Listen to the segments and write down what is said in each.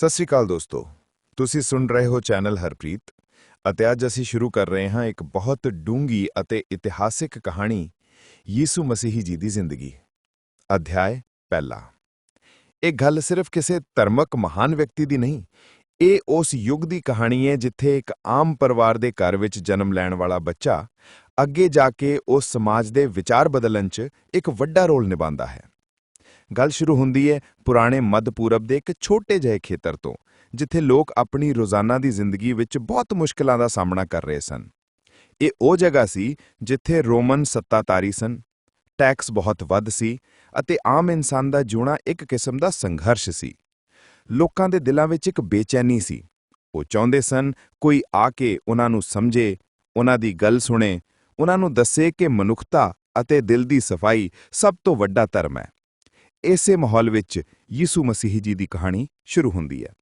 ਸਤਿ ਸ਼੍ਰੀ ਅਕਾਲ ਦੋਸਤੋ। ਤੁਸੀਂ ਸੁਣ ਰਹੇ ਹੋ ਚੈਨਲ ਹਰਪ੍ਰੀਤ ਅਤੇ ਅੱਜ ਅਸੀਂ ਸ਼ੁਰੂ ਕਰ ਰਹੇ ਹਾਂ ਇੱਕ ਬਹੁਤ ਡੂੰਗੀ ਅਤੇ ਇਤਿਹਾਸਿਕ ਕਹਾਣੀ, ਯੀਸੂ ਮਸੀਹ ਜੀ ਦੀ ਜ਼ਿੰਦਗੀ। ਅਧਿਆਇ ਪਹਿਲਾ। ਇਹ ਗੱਲ ਸਿਰਫ ਕਿਸੇ ਧਰਮਕ ਮਹਾਨ ਵਿਅਕਤੀ ਦੀ ਨਹੀਂ, ਇਹ ਉਸ ਯੁੱਗ ਦੀ ਕਹਾਣੀ ਹੈ ਜਿੱਥੇ ਇੱਕ ਆਮ ਪਰਿਵਾਰ ਦੇ ਘਰ ਵਿੱਚ ਜਨਮ ਲੈਣ ਵਾਲਾ ਬੱਚਾ ਅੱਗੇ ਜਾ ਕੇ ਉਸ ਸਮਾਜ ਦੇ ਵਿਚਾਰ ਬਦਲਣ 'ਚ ਇੱਕ ਵੱਡਾ ਰੋਲ ਨਿਭਾਉਂਦਾ ਹੈ। ਗੱਲ ਸ਼ੁਰੂ ਹੁੰਦੀ ਹੈ ਪੁਰਾਣੇ ਮੱਧ ਪੂਰਬ ਦੇ ਇੱਕ ਛੋਟੇ ਜਿਹੇ ਖੇਤਰ ਤੋਂ, ਜਿੱਥੇ ਲੋਕ ਆਪਣੀ ਰੋਜ਼ਾਨਾ ਦੀ ਜ਼ਿੰਦਗੀ ਵਿੱਚ ਬਹੁਤ ਮੁਸ਼ਕਲਾਂ ਦਾ ਸਾਹਮਣਾ ਕਰ ਰਹੇ ਸਨ। ਇਹ ਉਹ ਜਗ੍ਹਾ ਸੀ ਜਿੱਥੇ ਰੋਮਨ ਸੱਤਾਧਾਰੀ ਸਨ, ਟੈਕਸ ਬਹੁਤ ਵੱਧ ਸੀ ਅਤੇ ਆਮ ਇਨਸਾਨ ਦਾ ਜੂਣਾ ਇੱਕ ਕਿਸਮ ਦਾ ਸੰਘਰਸ਼ ਸੀ। ਲੋਕਾਂ ਦੇ ਦਿਲਾਂ ਵਿੱਚ ਇੱਕ ਬੇਚੈਨੀ ਸੀ। ਉਹ ਚਾਹੁੰਦੇ ਸਨ ਕੋਈ ਆ ਕੇ ਉਹਨਾਂ ਨੂੰ ਸਮਝੇ, ਉਹਨਾਂ ਦੀ ਗੱਲ ਸੁਣੇ, ਉਹਨਾਂ ਨੂੰ ਦੱਸੇ ਕਿ ਮਨੁੱਖਤਾ ਅਤੇ ਦਿਲ ਦੀ ਸਫ਼ਾਈ ਸਭ ਤੋਂ ਵੱਡਾ ਧਰਮ ਹੈ। ਇਸੇ ਮਾਹੌਲ ਵਿੱਚ ਯਿਸੂ ਮਸੀਹ ਜੀ ਦੀ ਕਹਾਣੀ ਸ਼ੁਰੂ ਹੁੰਦੀ ਹੈ।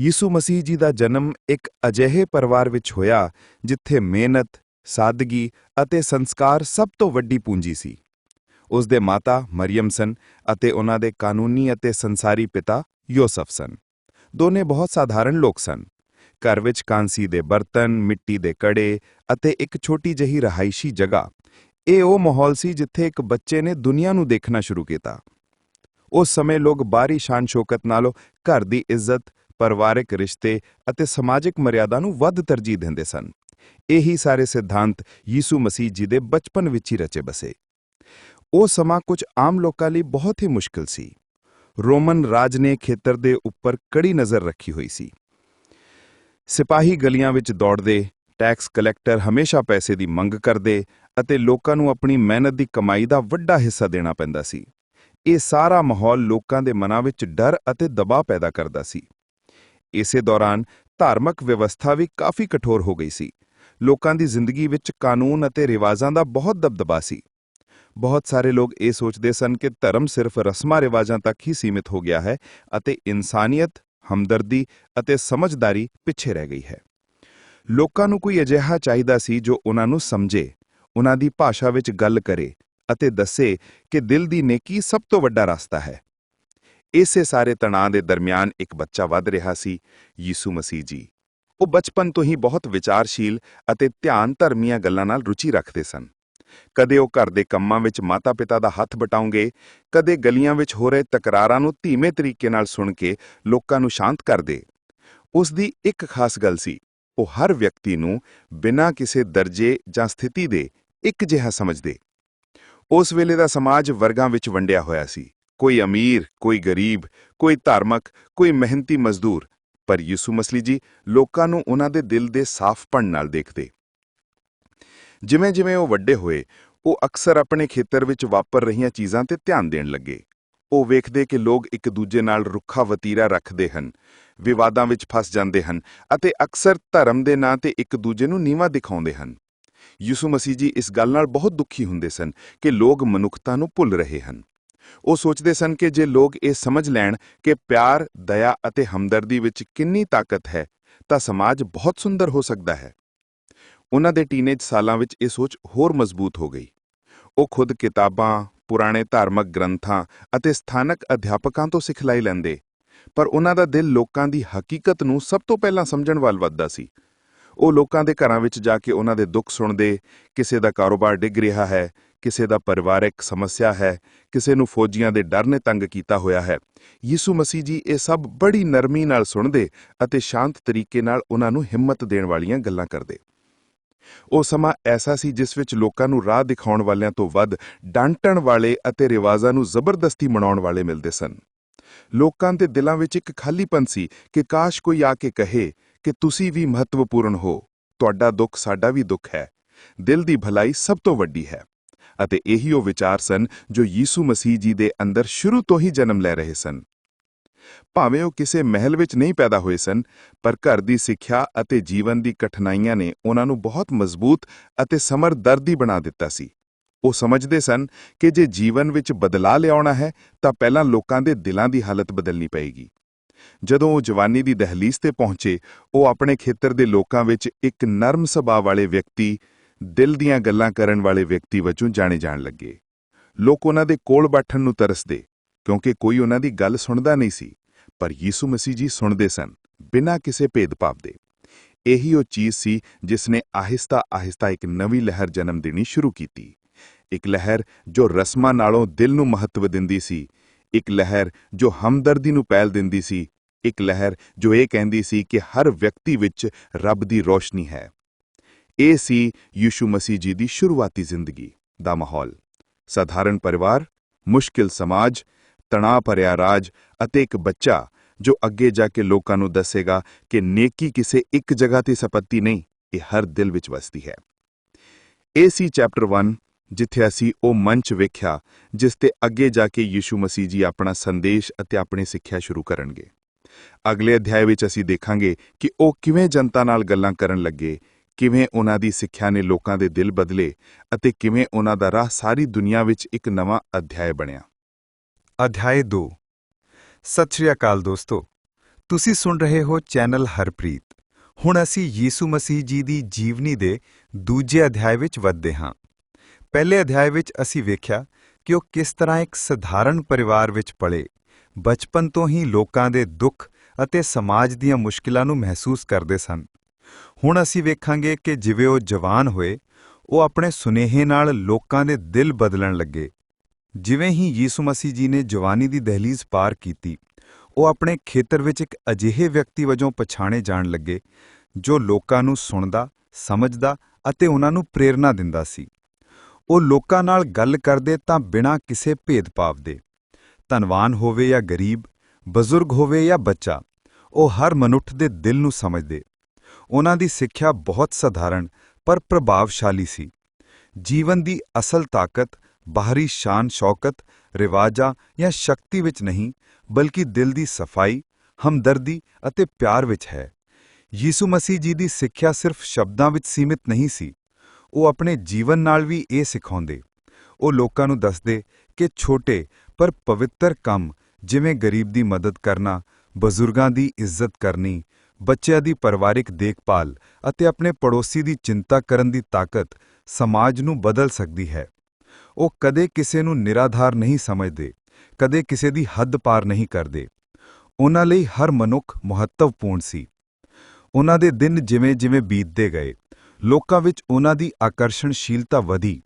ਯਿਸੂ ਮਸੀਹ ਜੀ ਦਾ ਜਨਮ ਇੱਕ ਅਜਿਹੇ ਪਰਿਵਾਰ ਵਿੱਚ ਹੋਇਆ ਜਿੱਥੇ ਮਿਹਨਤ, ਸਾਦਗੀ ਅਤੇ ਸੰਸਕਾਰ ਸਭ ਤੋਂ ਵੱਡੀ ਪੂੰਜੀ ਸੀ। ਉਸ ਦੇ ਮਾਤਾ ਮਰੀਮ ਸਨ ਅਤੇ ਉਹਨਾਂ ਦੇ ਕਾਨੂੰਨੀ ਅਤੇ ਸੰਸਾਰੀ ਪਿਤਾ ਯੋਸਫ ਸਨ। ਦੋਨੇ ਬਹੁਤ ਸਾਧਾਰਨ ਲੋਕ ਸਨ। ਘਰ ਵਿੱਚ ਕਾਂਸੀ ਦੇ ਬਰਤਨ, ਮਿੱਟੀ ਦੇ ਕੜੇ ਅਤੇ ਇੱਕ ਛੋਟੀ ਜਿਹੀ ਰਹਾਇਸ਼ੀ ਜਗ੍ਹਾ ਇਹ ਉਹ ਮਾਹੌਲ ਸੀ ਜਿੱਥੇ ਇੱਕ ਬੱਚੇ ਨੇ ਦੁਨੀਆ ਨੂੰ ਦੇਖਣਾ ਸ਼ੁਰੂ ਕੀਤਾ। ਉਸ ਸਮੇਂ ਲੋਕ ਬਾਹਰੀ ਸ਼ਾਨ ਸ਼ੌਕਤ ਨਾਲੋਂ ਘਰ ਦੀ ਇੱਜ਼ਤ, ਪਰਿਵਾਰਕ ਰਿਸ਼ਤੇ ਅਤੇ ਸਮਾਜਿਕ ਮਰਿਆਦਾ ਨੂੰ ਵੱਧ ਤਰਜੀਹ ਦਿੰਦੇ ਸਨ। ਇਹੀ ਸਾਰੇ ਸਿਧਾਂਤ ਯੀਸੂ ਮਸੀਹ ਜੀ ਦੇ ਬਚਪਨ ਵਿੱਚ ਹੀ ਰਚੇ ਬਸੇ। ਉਹ ਸਮਾਂ ਕੁਝ ਆਮ ਲੋਕਾਂ ਲਈ ਬਹੁਤ ਹੀ ਮੁਸ਼ਕਲ ਸੀ। ਰੋਮਨ ਰਾਜ ਨੇ ਖੇਤਰ ਦੇ ਉੱਪਰ ਕੜੀ ਨਜ਼ਰ ਰੱਖੀ ਹੋਈ ਸੀ। ਸਿਪਾਹੀ ਗਲੀਆਂ ਵਿੱਚ ਦੌੜਦੇ, ਟੈਕਸ ਕਲੈਕਟਰ ਹਮੇਸ਼ਾ ਪੈਸੇ ਦੀ ਮੰਗ ਕਰਦੇ ਅਤੇ ਲੋਕਾਂ ਨੂੰ ਆਪਣੀ ਮਿਹਨਤ ਦੀ ਕਮਾਈ ਦਾ ਵੱਡਾ ਹਿੱਸਾ ਦੇਣਾ ਪੈਂਦਾ ਸੀ। ਇਹ ਸਾਰਾ ਮਾਹੌਲ ਲੋਕਾਂ ਦੇ ਮਨਾਂ ਵਿੱਚ ਡਰ ਅਤੇ ਦਬਾਅ ਪੈਦਾ ਕਰਦਾ ਸੀ। ਇਸੇ ਦੌਰਾਨ ਧਾਰਮਿਕ ਵਿਵਸਥਾ ਵੀ ਕਾਫੀ ਕਠੋਰ ਹੋ ਗਈ ਸੀ। ਲੋਕਾਂ ਦੀ ਜ਼ਿੰਦਗੀ ਵਿੱਚ ਕਾਨੂੰਨ ਅਤੇ ਰਿਵਾਜ਼ਾਂ ਦਾ ਬਹੁਤ ਦਬਦਬਾ ਸੀ। ਬਹੁਤ ਸਾਰੇ ਲੋਕ ਇਹ ਸੋਚਦੇ ਸਨ ਕਿ ਧਰਮ ਸਿਰਫ ਰਸਮਾਂ ਰਿਵਾਜ਼ਾਂ ਤੱਕ ਹੀ ਸੀਮਿਤ ਹੋ ਗਿਆ ਹੈ ਅਤੇ ਇਨਸਾਨੀਅਤ, ਹਮਦਰਦੀ ਅਤੇ ਸਮਝਦਾਰੀ ਪਿੱਛੇ ਰਹਿ ਗਈ ਹੈ। ਲੋਕਾਂ ਨੂੰ ਕੋਈ ਅਜਿਹਾ ਚਾਹੀਦਾ ਸੀ ਜੋ ਉਹਨਾਂ ਨੂੰ ਸਮਝੇ। ਉਹਨਾਂ ਦੀ ਭਾਸ਼ਾ ਵਿੱਚ ਗੱਲ ਕਰੇ ਅਤੇ ਦੱਸੇ ਕਿ ਦਿਲ ਦੀ ਨੇਕੀ ਸਭ ਤੋਂ ਵੱਡਾ ਰਸਤਾ ਹੈ। ਇਸੇ ਸਾਰੇ ਤਣਾਅ ਦੇ ਦਰਮਿਆਨ ਇੱਕ ਬੱਚਾ ਵੱਧ ਰਿਹਾ ਸੀ, ਯੀਸੂ ਮਸੀਹ ਜੀ। ਉਹ ਬਚਪਨ ਤੋਂ ਹੀ ਬਹੁਤ ਵਿਚਾਰਸ਼ੀਲ ਅਤੇ ਧਿਆਨ ਧਰਮੀਆਂ ਗੱਲਾਂ ਨਾਲ ਰੁਚੀ ਰੱਖਦੇ ਸਨ। ਕਦੇ ਉਹ ਘਰ ਦੇ ਕੰਮਾਂ ਵਿੱਚ ਮਾਤਾ-ਪਿਤਾ ਦਾ ਹੱਥ ਬਟਾਉਂਗੇ, ਕਦੇ ਗਲੀਆਂ ਵਿੱਚ ਹੋ ਰਹੇ ਤਕਰਾਰਾਂ ਨੂੰ ਧੀਮੇ ਤਰੀਕੇ ਨਾਲ ਸੁਣ ਕੇ ਲੋਕਾਂ ਨੂੰ ਸ਼ਾਂਤ ਕਰਦੇ ਉਸ ਦੀ ਇੱਕ ਖਾਸ ਗੱਲ ਸੀ, ਉਹ ਹਰ ਵਿਅਕਤੀ ਨੂੰ ਬਿਨਾਂ ਕਿਸੇ ਦਰਜੇ ਜਾਂ ਸਥਿਤੀ ਦੇ ਇੱਕ ਜਿਹਾ ਸਮਝਦੇ ਉਸ ਵੇਲੇ ਦਾ ਸਮਾਜ ਵਰਗਾਂ ਵਿੱਚ ਵੰਡਿਆ ਹੋਇਆ ਸੀ। ਕੋਈ ਅਮੀਰ, ਕੋਈ ਗਰੀਬ, ਕੋਈ ਧਾਰਮਿਕ, ਕੋਈ ਮਿਹਨਤੀ ਮਜ਼ਦੂਰ। ਪਰ ਯਿਸੂ ਮਸਲੀ ਜੀ ਲੋਕਾਂ ਨੂੰ ਉਹਨਾਂ ਦੇ ਦਿਲ ਦੇ ਸਾਫ਼ਪਣ ਨਾਲ ਦੇਖਦੇ। ਜਿਵੇਂ ਜਿਵੇਂ ਉਹ ਵੱਡੇ ਹੋਏ, ਉਹ ਅਕਸਰ ਆਪਣੇ ਖੇਤਰ ਵਿੱਚ ਵਾਪਰ ਰਹੀਆਂ ਚੀਜ਼ਾਂ ਤੇ ਧਿਆਨ ਦੇਣ ਲੱਗੇ। ਉਹ ਵੇਖਦੇ ਕਿ ਲੋਕ ਇੱਕ ਦੂਜੇ ਨਾਲ ਰੁੱਖਾ ਵਤੀਰਾ ਰੱਖਦੇ ਹਨ, ਵਿਵਾਦਾਂ ਵਿੱਚ ਫਸ ਜਾਂਦੇ ਹਨ ਅਤੇ ਅਕਸਰ ਧਰਮ ਦੇ ਨਾਂ ਤੇ ਇੱਕ ਦੂਜੇ ਨੂੰ ਨੀਵਾਂ ਦਿਖਾਉਂਦੇ ਹਨ। ਯਿਸੂ ਮਸੀਹ ਜੀ ਇਸ ਗੱਲ ਨਾਲ ਬਹੁਤ ਦੁਖੀ ਹੁੰਦੇ ਸਨ ਕਿ ਲੋਕ ਮਨੁੱਖਤਾ ਨੂੰ ਭੁੱਲ ਰਹੇ ਹਨ। ਉਹ ਸੋਚਦੇ ਸਨ ਕਿ ਜੇ ਲੋਕ ਇਹ ਸਮਝ ਲੈਣ ਕਿ ਪਿਆਰ, ਦਇਆ ਅਤੇ ਹਮਦਰਦੀ ਵਿੱਚ ਕਿੰਨੀ ਤਾਕਤ ਹੈ, ਤਾਂ ਸਮਾਜ ਬਹੁਤ ਸੁੰਦਰ ਹੋ ਸਕਦਾ ਹੈ। ਉਹਨਾਂ ਦੇ ਟੀਨੇਜ ਸਾਲਾਂ ਵਿੱਚ ਇਹ ਸੋਚ ਹੋਰ ਮਜ਼ਬੂਤ ਹੋ ਗਈ। ਉਹ ਖੁਦ ਕਿਤਾਬਾਂ, ਪੁਰਾਣੇ ਧਾਰਮਿਕ ਗ੍ਰੰਥਾਂ ਅਤੇ ਸਥਾਨਕ ਅਧਿਆਪਕਾਂ ਤੋਂ ਸਿਖਲਾਈ ਲੈਂਦੇ, ਪਰ ਉਹਨਾਂ ਦਾ ਦਿਲ ਲੋਕਾਂ ਦੀ ਹਕੀਕਤ ਨੂੰ ਸਭ ਤੋਂ ਪਹਿਲਾਂ ਸਮਝਣ ਵੱਲ ਵੱਧਦਾ ਸੀ। ਉਹ ਲੋਕਾਂ ਦੇ ਘਰਾਂ ਵਿੱਚ ਜਾ ਕੇ ਉਹਨਾਂ ਦੇ ਦੁੱਖ ਸੁਣਦੇ, ਕਿਸੇ ਦਾ ਕਾਰੋਬਾਰ ਡਿੱਗ ਰਿਹਾ ਹੈ, ਕਿਸੇ ਦਾ ਪਰਿਵਾਰਕ ਸਮੱਸਿਆ ਹੈ, ਕਿਸੇ ਨੂੰ ਫੌਜੀਆਂ ਦੇ ਡਰ ਨੇ ਤੰਗ ਕੀਤਾ ਹੋਇਆ ਹੈ। ਯਿਸੂ ਮਸੀਹ ਜੀ ਇਹ ਸਭ ਬੜੀ ਨਰਮੀ ਨਾਲ ਸੁਣਦੇ ਅਤੇ ਸ਼ਾਂਤ ਤਰੀਕੇ ਨਾਲ ਉਹਨਾਂ ਨੂੰ ਹਿੰਮਤ ਦੇਣ ਵਾਲੀਆਂ ਗੱਲਾਂ ਕਰਦੇ। ਉਹ ਸਮਾਂ ਐਸਾ ਸੀ ਜਿਸ ਵਿੱਚ ਲੋਕਾਂ ਨੂੰ ਰਾਹ ਦਿਖਾਉਣ ਵਾਲਿਆਂ ਤੋਂ ਵੱਧ ਡਾਂਟਣ ਵਾਲੇ ਅਤੇ ਰਿਵਾਜ਼ਾਂ ਨੂੰ ਜ਼ਬਰਦਸਤੀ ਮਨਾਉਣ ਵਾਲੇ ਮਿਲਦੇ ਸਨ। ਲੋਕਾਂ ਦੇ ਦਿਲਾਂ ਵਿੱਚ ਇੱਕ ਖਾਲੀਪਨ ਸੀ ਕਿ ਕਾਸ਼ ਕੋਈ ਆ ਕੇ ਕਹੇ ਕਿ ਤੁਸੀਂ ਵੀ ਮਹੱਤਵਪੂਰਨ ਹੋ। ਤੁਹਾਡਾ ਦੁੱਖ ਸਾਡਾ ਵੀ ਦੁੱਖ ਹੈ। ਦਿਲ ਦੀ ਭਲਾਈ ਸਭ ਤੋਂ ਵੱਡੀ ਹੈ। ਅਤੇ ਇਹੀ ਉਹ ਵਿਚਾਰ ਸਨ ਜੋ ਯੀਸੂ ਮਸੀਹ ਜੀ ਦੇ ਅੰਦਰ ਸ਼ੁਰੂ ਤੋਂ ਹੀ ਜਨਮ ਲੈ ਰਹੇ ਸਨ। ਭਾਵੇਂ ਉਹ ਕਿਸੇ ਮਹਿਲ ਵਿੱਚ ਨਹੀਂ ਪੈਦਾ ਹੋਏ ਸਨ, ਪਰ ਘਰ ਦੀ ਸਿੱਖਿਆ ਅਤੇ ਜੀਵਨ ਦੀ ਕਠਿਨਾਈਆਂ ਨੇ ਉਹਨਾਂ ਨੂੰ ਬਹੁਤ ਮਜ਼ਬੂਤ ਅਤੇ ਸਮਰਦਰਦੀ ਬਣਾ ਦਿੱਤਾ ਸੀ। ਉਹ ਸਮਝਦੇ ਸਨ ਕਿ ਜੇ ਜੀਵਨ ਵਿੱਚ ਬਦਲਾਅ ਲਿਆਉਣਾ ਹੈ, ਤਾਂ ਪਹਿਲਾਂ ਲੋਕਾਂ ਦੇ ਦਿਲਾਂ ਦੀ ਹਾਲਤ ਬਦਲਣੀ ਪਏਗੀ। ਜਦੋਂ ਉਹ ਜਵਾਨੀ ਦੀ ਦਹਲੀਜ਼ ਤੇ ਪਹੁੰਚੇ, ਉਹ ਆਪਣੇ ਖੇਤਰ ਦੇ ਲੋਕਾਂ ਵਿੱਚ ਇੱਕ ਨਰਮ ਸੁਭਾਅ ਵਾਲੇ ਵਿਅਕਤੀ, ਦਿਲ ਦੀਆਂ ਗੱਲਾਂ ਕਰਨ ਵਾਲੇ ਵਿਅਕਤੀ ਵਜੋਂ ਜਾਣੇ ਜਾਣ ਲੱਗੇ। ਲੋਕ ਉਹਨਾਂ ਦੇ ਕੋਲ ਬੈਠਣ ਨੂੰ ਤਰਸਦੇ, ਕਿਉਂਕਿ ਕੋਈ ਉਹਨਾਂ ਦੀ ਗੱਲ ਸੁਣਦਾ ਨਹੀਂ ਸੀ, ਪਰ ਯੀਸੂ ਮਸੀਹ ਜੀ ਸੁਣਦੇ ਸਨ, ਬਿਨਾਂ ਕਿਸੇ ਭੇਦਭਾਵ ਦੇ। ਇਹੀ ਉਹ ਚੀਜ਼ ਸੀ ਜਿਸ ਨੇ ਆਹਿਸਤਾ-ਆਹਿਸਤਾ ਇੱਕ ਨਵੀਂ ਲਹਿਰ ਜਨਮ ਦੇਣੀ ਸ਼ੁਰੂ ਕੀਤੀ। ਇੱਕ ਲਹਿਰ ਜੋ ਰਸਮਾਂ ਨਾਲੋਂ ਦਿਲ ਨੂੰ ਮਹੱਤਵ ਦਿੰਦੀ ਸੀ ਇੱਕ ਲਹਿਰ ਜੋ ਹਮਦਰਦੀ ਨੂੰ ਪਹਿਲ ਦਿੰਦੀ ਸੀ, ਇੱਕ ਲਹਿਰ ਜੋ ਇਹ ਕਹਿੰਦੀ ਸੀ ਕਿ ਹਰ ਵਿਅਕਤੀ ਵਿੱਚ ਰੱਬ ਦੀ ਰੋਸ਼ਨੀ ਹੈ। ਇਹ ਸੀ ਯੀਸ਼ੂ ਮਸੀਹ ਜੀ ਦੀ ਸ਼ੁਰੂਆਤੀ ਜ਼ਿੰਦਗੀ ਦਾ ਮਾਹੌਲ। ਸਧਾਰਨ ਪਰਿਵਾਰ, ਮੁਸ਼ਕਿਲ ਸਮਾਜ, ਤਣਾਅ ਭਰਿਆ ਰਾਜ ਅਤੇ ਇੱਕ ਬੱਚਾ ਜੋ ਅੱਗੇ ਜਾ ਕੇ ਲੋਕਾਂ ਨੂੰ ਦੱਸੇਗਾ ਕਿ ਨੇਕੀ ਕਿਸੇ ਇੱਕ ਜਗ੍ਹਾ ਤੇ ਸੰਪਤੀ ਨਹੀਂ, ਇਹ ਹਰ ਦਿਲ ਵਿੱਚ ਵਸਦੀ ਹੈ। ਇਹ ਸੀ ਚੈਪਟਰ 1 ਜਿੱਥੇ ਅਸੀਂ ਉਹ ਮੰਚ ਵੇਖਿਆ, ਜਿਸ ਤੇ ਅੱਗੇ ਜਾ ਕੇ ਯੀਸ਼ੂ ਮਸੀਹ ਜੀ ਆਪਣਾ ਸੰਦੇਸ਼ ਅਤੇ ਆਪਣੀ ਸਿੱਖਿਆ ਸ਼ੁਰੂ ਕਰਨਗੇ। ਅਗਲੇ ਅਧਿਆਇ ਵਿੱਚ ਅਸੀਂ ਦੇਖਾਂਗੇ ਕਿ ਉਹ ਕਿਵੇਂ ਜਨਤਾ ਨਾਲ ਗੱਲਾਂ ਕਰਨ ਲੱਗੇ, ਕਿਵੇਂ ਉਹਨਾਂ ਦੀ ਸਿੱਖਿਆ ਨੇ ਲੋਕਾਂ ਦੇ ਦਿਲ ਬਦਲੇ ਅਤੇ ਕਿਵੇਂ ਉਹਨਾਂ ਦਾ ਰਾਹ ਸਾਰੀ ਦੁਨੀਆ ਵਿੱਚ ਇੱਕ ਨਵਾਂ ਅਧਿਆਇ ਬਣਿਆ। ਅਧਿਆਇ 2 ਸਤਿ ਸ਼੍ਰੀ ਅਕਾਲ ਦੋਸਤੋ। ਤੁਸੀਂ ਸੁਣ ਰਹੇ ਹੋ ਚੈਨਲ ਹਰਪ੍ਰੀਤ। ਹੁਣ ਅਸੀਂ ਯੀਸੂ ਮਸੀਹ ਜੀ ਦੀ ਜੀਵਨੀ ਦੇ ਦੂਜੇ ਅਧਿਆਇ ਵਿੱਚ ਵੱਧਦੇ ਹਾਂ। ਪਹਿਲੇ ਅਧਿਆਇ ਵਿੱਚ ਅਸੀਂ ਵੇਖਿਆ ਕਿ ਉਹ ਕਿਸ ਤਰ੍ਹਾਂ ਇੱਕ ਸਧਾਰਨ ਪਰਿਵਾਰ ਵਿੱਚ ਪਲੇ, ਬਚਪਨ ਤੋਂ ਹੀ ਲੋਕਾਂ ਦੇ ਦੁੱਖ ਅਤੇ ਸਮਾਜ ਦੀਆਂ ਮੁਸ਼ਕਿਲਾਂ ਨੂੰ ਮਹਿਸੂਸ ਕਰਦੇ ਸਨ। ਹੁਣ ਅਸੀਂ ਵੇਖਾਂਗੇ ਕਿ ਜਿਵੇਂ ਉਹ ਜਵਾਨ ਹੋਏ, ਉਹ ਆਪਣੇ ਸੁਨੇਹੇ ਨਾਲ ਲੋਕਾਂ ਦੇ ਦਿਲ ਬਦਲਣ ਲੱਗੇ। ਜਿਵੇਂ ਹੀ ਯੀਸੂ ਮਸੀਹ ਜੀ ਨੇ ਜਵਾਨੀ ਦੀ ਦਹਲੀਜ਼ ਪਾਰ ਕੀਤੀ, ਉਹ ਆਪਣੇ ਖੇਤਰ ਵਿੱਚ ਇੱਕ ਅਜਿਹੇ ਵਿਅਕਤੀ ਵਜੋਂ ਪਛਾਣੇ ਜਾਣ ਲੱਗੇ, ਜੋ ਲੋਕਾਂ ਨੂੰ ਸੁਣਦਾ, ਸਮਝਦਾ ਅਤੇ ਉਹਨਾਂ ਨੂੰ ਪ੍ਰੇਰਣਾ ਦਿੰਦਾ ਸੀ। ਉਹ ਲੋਕਾਂ ਨਾਲ ਗੱਲ ਕਰਦੇ ਤਾਂ ਬਿਨਾਂ ਕਿਸੇ ਭੇਦਭਾਵ ਦੇ। ਧਨਵਾਨ ਹੋਵੇ ਜਾਂ ਗਰੀਬ, ਬਜ਼ੁਰਗ ਹੋਵੇ ਜਾਂ ਬੱਚਾ, ਉਹ ਹਰ ਮਨੁੱਖ ਦੇ ਦਿਲ ਨੂੰ ਸਮਝਦੇ। ਉਹਨਾਂ ਦੀ ਸਿੱਖਿਆ ਬਹੁਤ ਸਧਾਰਨ ਪਰ ਪ੍ਰਭਾਵਸ਼ਾਲੀ ਸੀ। ਜੀਵਨ ਦੀ ਅਸਲ ਤਾਕਤ ਬਾਹਰੀ ਸ਼ਾਨ ਸ਼ੌਕਤ, ਰਿਵਾਜਾਂ ਜਾਂ ਸ਼ਕਤੀ ਵਿੱਚ ਨਹੀਂ, ਬਲਕਿ ਦਿਲ ਦੀ ਸਫ਼ਾਈ, ਹਮਦਰਦੀ ਅਤੇ ਪਿਆਰ ਵਿੱਚ ਹੈ। ਯੀਸੂ ਮਸੀਹ ਜੀ ਦੀ ਸਿੱਖਿਆ ਸਿਰਫ ਸ਼ਬਦਾਂ ਵਿੱਚ ਸੀਮਿਤ ਨਹੀਂ ਸੀ ਉਹ ਆਪਣੇ ਜੀਵਨ ਨਾਲ ਵੀ ਇਹ ਸਿਖਾਉਂਦੇ। ਉਹ ਲੋਕਾਂ ਨੂੰ ਦੱਸਦੇ ਕਿ ਛੋਟੇ ਪਰ ਪਵਿੱਤਰ ਕੰਮ, ਜਿਵੇਂ ਗਰੀਬ ਦੀ ਮਦਦ ਕਰਨਾ, ਬਜ਼ੁਰਗਾਂ ਦੀ ਇੱਜ਼ਤ ਕਰਨੀ, ਬੱਚਿਆਂ ਦੀ ਪਰਿਵਾਰਿਕ ਦੇਖਭਾਲ ਅਤੇ ਆਪਣੇ ਪੜੋਸੀ ਦੀ ਚਿੰਤਾ ਕਰਨ ਦੀ ਤਾਕਤ ਸਮਾਜ ਨੂੰ ਬਦਲ ਸਕਦੀ ਹੈ। ਉਹ ਕਦੇ ਕਿਸੇ ਨੂੰ ਨਿਰਾਧਾਰ ਨਹੀਂ ਸਮਝਦੇ, ਕਦੇ ਕਿਸੇ ਦੀ ਹੱਦ ਪਾਰ ਨਹੀਂ ਕਰਦੇ। ਉਹਨਾਂ ਲਈ ਹਰ ਮਨੁੱਖ ਮਹੱਤਵਪੂਰਨ ਸੀ। ਉਹਨਾਂ ਦੇ ਦਿਨ ਜਿਵੇਂ-ਜਿਵੇਂ ਬੀਤਦੇ ਗਏ ਲੋਕਾਂ ਵਿੱਚ ਉਹਨਾਂ ਦੀ ਆਕਰਸ਼ਣਸ਼ੀਲਤਾ ਵਧੀ।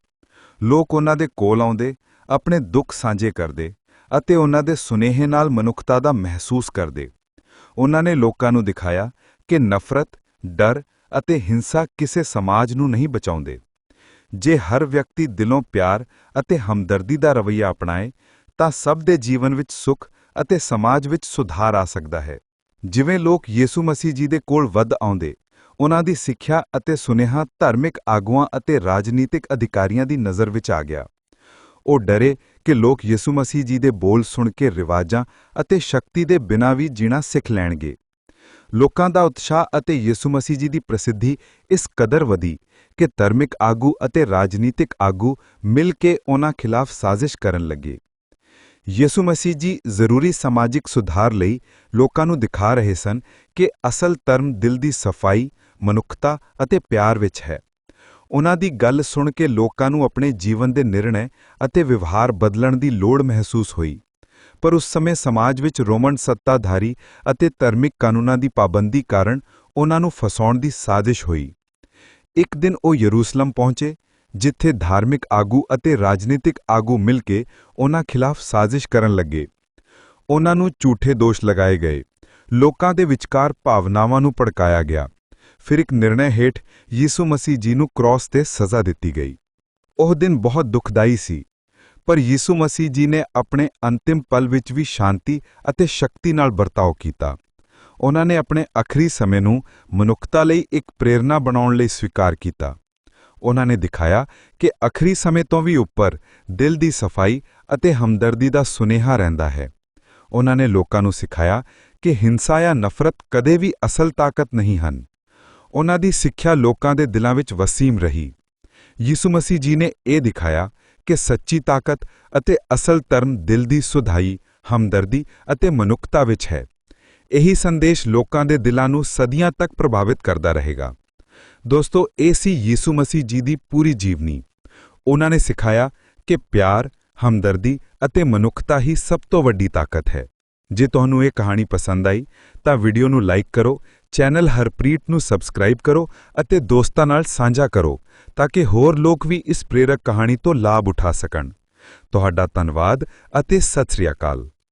ਲੋਕ ਉਹਨਾਂ ਦੇ ਕੋਲ ਆਉਂਦੇ, ਆਪਣੇ ਦੁੱਖ ਸਾਂਝੇ ਕਰਦੇ ਅਤੇ ਉਹਨਾਂ ਦੇ ਸੁਨੇਹੇ ਨਾਲ ਮਨੁੱਖਤਾ ਦਾ ਮਹਿਸੂਸ ਕਰਦੇ। ਉਹਨਾਂ ਨੇ ਲੋਕਾਂ ਨੂੰ ਦਿਖਾਇਆ ਕਿ ਨਫ਼ਰਤ, ਡਰ ਅਤੇ ਹਿੰਸਾ ਕਿਸੇ ਸਮਾਜ ਨੂੰ ਨਹੀਂ ਬਚਾਉਂਦੇ। ਜੇ ਹਰ ਵਿਅਕਤੀ ਦਿਲੋਂ ਪਿਆਰ ਅਤੇ ਹਮਦਰਦੀ ਦਾ ਰਵੱਈਆ ਅਪਣਾਏ, ਤਾਂ ਸਭ ਦੇ ਜੀਵਨ ਵਿੱਚ ਸੁੱਖ ਅਤੇ ਸਮਾਜ ਵਿੱਚ ਸੁਧਾਰ ਆ ਸਕਦਾ ਹੈ। ਜਿਵੇਂ ਲੋਕ ਯੀਸੂ ਮਸੀਹ ਜੀ ਦੇ ਕੋਲ ਵੱਧ ਆਉਂਦੇ ਉਹਨਾਂ ਦੀ ਸਿੱਖਿਆ ਅਤੇ ਸੁਨੇਹਾ ਧਾਰਮਿਕ ਆਗੂਆਂ ਅਤੇ ਰਾਜਨੀਤਿਕ ਅਧਿਕਾਰੀਆਂ ਦੀ ਨਜ਼ਰ ਵਿੱਚ ਆ ਗਿਆ। ਉਹ ਡਰੇ ਕਿ ਲੋਕ ਯਿਸੂ ਮਸੀਹ ਜੀ ਦੇ ਬੋਲ ਸੁਣ ਕੇ ਰਿਵਾਜਾਂ ਅਤੇ ਸ਼ਕਤੀ ਦੇ ਬਿਨਾਂ ਵੀ ਜੀਣਾ ਸਿੱਖ ਲੈਣਗੇ। ਲੋਕਾਂ ਦਾ ਉਤਸ਼ਾਹ ਅਤੇ ਯਿਸੂ ਮਸੀਹ ਜੀ ਦੀ ਪ੍ਰਸਿੱਧੀ ਇਸ ਕਦਰ ਵਧੀ ਕਿ ਧਾਰਮਿਕ ਆਗੂ ਅਤੇ ਰਾਜਨੀਤਿਕ ਆਗੂ ਮਿਲ ਕੇ ਉਹਨਾਂ ਖਿਲਾਫ ਸਾਜ਼ਿਸ਼ ਕਰਨ ਲੱਗੇ। ਯਿਸੂ ਮਸੀਹ ਜੀ ਜ਼ਰੂਰੀ ਸਮਾਜਿਕ ਸੁਧਾਰ ਲਈ ਲੋਕਾਂ ਨੂੰ ਦਿਖਾ ਰਹੇ ਸਨ ਕਿ ਅਸਲ ਧਰਮ ਦਿਲ ਦੀ ਸਫ਼ਾਈ ਮਨੁੱਖਤਾ ਅਤੇ ਪਿਆਰ ਵਿੱਚ ਹੈ। ਉਹਨਾਂ ਦੀ ਗੱਲ ਸੁਣ ਕੇ ਲੋਕਾਂ ਨੂੰ ਆਪਣੇ ਜੀਵਨ ਦੇ ਨਿਰਣੈ ਅਤੇ ਵਿਵਹਾਰ ਬਦਲਣ ਦੀ ਲੋੜ ਮਹਿਸੂਸ ਹੋਈ। ਪਰ ਉਸ ਸਮੇਂ ਸਮਾਜ ਵਿੱਚ ਰੋਮਨ ਸੱਤਾਧਾਰੀ ਅਤੇ ਧਾਰਮਿਕ ਕਾਨੂੰਨਾਂ ਦੀ ਪਾਬੰਦੀ ਕਾਰਨ ਉਹਨਾਂ ਨੂੰ ਫਸਾਉਣ ਦੀ ਸਾਜ਼ਿਸ਼ ਹੋਈ। ਇੱਕ ਦਿਨ ਉਹ ਯਰੂਸ਼ਲਮ ਪਹੁੰਚੇ, ਜਿੱਥੇ ਧਾਰਮਿਕ ਆਗੂ ਅਤੇ ਰਾਜਨੀਤਿਕ ਆਗੂ ਮਿਲ ਕੇ ਉਹਨਾਂ ਖਿਲਾਫ ਸਾਜ਼ਿਸ਼ ਕਰਨ ਲੱਗੇ। ਉਹਨਾਂ ਨੂੰ ਝੂਠੇ ਦੋਸ਼ ਲਗਾਏ ਗਏ। ਲੋਕਾਂ ਦੇ ਵਿਚਕਾਰ ਭਾਵਨਾਵਾਂ ਨੂੰ ਭੜਕਾਇਆ ਗਿਆ। ਫਿਰ ਇੱਕ ਨਿਰਣੈ ਹੇਠ ਯੀਸੂ ਮਸੀਹ ਜੀ ਨੂੰ ਕ੍ਰਾਸ ਤੇ ਸਜ਼ਾ ਦਿੱਤੀ ਗਈ। ਉਹ ਦਿਨ ਬਹੁਤ ਦੁਖਦਾਈ ਸੀ, ਪਰ ਯੀਸੂ ਮਸੀਹ ਜੀ ਨੇ ਆਪਣੇ ਅੰਤਿਮ ਪਲ ਵਿੱਚ ਵੀ ਸ਼ਾਂਤੀ ਅਤੇ ਸ਼ਕਤੀ ਨਾਲ ਵਰਤਾਓ ਕੀਤਾ। ਉਹਨਾਂ ਨੇ ਆਪਣੇ ਆਖਰੀ ਸਮੇਂ ਨੂੰ ਮਨੁੱਖਤਾ ਲਈ ਇੱਕ ਪ੍ਰੇਰਣਾ ਬਣਾਉਣ ਲਈ ਸਵੀਕਾਰ ਕੀਤਾ। ਉਹਨਾਂ ਨੇ ਦਿਖਾਇਆ ਕਿ ਆਖਰੀ ਸਮੇਂ ਤੋਂ ਵੀ ਉੱਪਰ ਦਿਲ ਦੀ ਸਫ਼ਾਈ ਅਤੇ ਹਮਦਰਦੀ ਦਾ ਸੁਨੇਹਾ ਰਹਿੰਦਾ ਹੈ। ਉਹਨਾਂ ਨੇ ਲੋਕਾਂ ਨੂੰ ਸਿਖਾਇਆ ਕਿ ਹਿੰਸਾ ਜਾਂ ਨਫ਼ਰਤ ਕਦੇ ਵੀ ਅਸਲ ਤਾਕਤ ਨਹੀਂ ਹਨ। ਉਹਨਾਂ ਦੀ ਸਿੱਖਿਆ ਲੋਕਾਂ ਦੇ ਦਿਲਾਂ ਵਿੱਚ ਵਸੀਮ ਰਹੀ। ਯਿਸੂ ਮਸੀਹ ਜੀ ਨੇ ਇਹ ਦਿਖਾਇਆ ਕਿ ਸੱਚੀ ਤਾਕਤ ਅਤੇ ਅਸਲ ਧਰਮ ਦਿਲ ਦੀ ਸੁਧਾਈ, ਹਮਦਰਦੀ ਅਤੇ ਮਨੁੱਖਤਾ ਵਿੱਚ ਹੈ। ਇਹੀ ਸੰਦੇਸ਼ ਲੋਕਾਂ ਦੇ ਦਿਲਾਂ ਨੂੰ ਸਦੀਆਂ ਤੱਕ ਪ੍ਰਭਾਵਿਤ ਕਰਦਾ ਰਹੇਗਾ। ਦੋਸਤੋ, ਇਹ ਸੀ ਯੀਸੂ ਮਸੀਹ ਜੀ ਦੀ ਪੂਰੀ ਜੀਵਨੀ। ਉਹਨਾਂ ਨੇ ਸਿਖਾਇਆ ਕਿ ਪਿਆਰ, ਹਮਦਰਦੀ ਅਤੇ ਮਨੁੱਖਤਾ ਹੀ ਸਭ ਤੋਂ ਵੱਡੀ ਤਾਕਤ ਹੈ। ਜੇ ਤੁਹਾਨੂੰ ਇਹ ਕਹਾਣੀ ਪਸੰਦ ਆਈ, ਤਾਂ ਵੀਡੀਓ ਨੂੰ ਲਾਈਕ ਕਰੋ ਚੈਨਲ ਹਰਪ੍ਰੀਤ ਨੂੰ ਸਬਸਕ੍ਰਾਈਬ ਕਰੋ ਅਤੇ ਦੋਸਤਾਂ ਨਾਲ ਸਾਂਝਾ ਕਰੋ, ਤਾਂ ਕਿ ਹੋਰ ਲੋਕ ਵੀ ਇਸ ਪ੍ਰੇਰਕ ਕਹਾਣੀ ਤੋਂ ਲਾਭ ਉਠਾ ਸਕਣ। ਤੁਹਾਡਾ ਧੰਨਵਾਦ ਅਤੇ ਸਤਿ ਸ੍ਰੀ ਅਕਾਲ।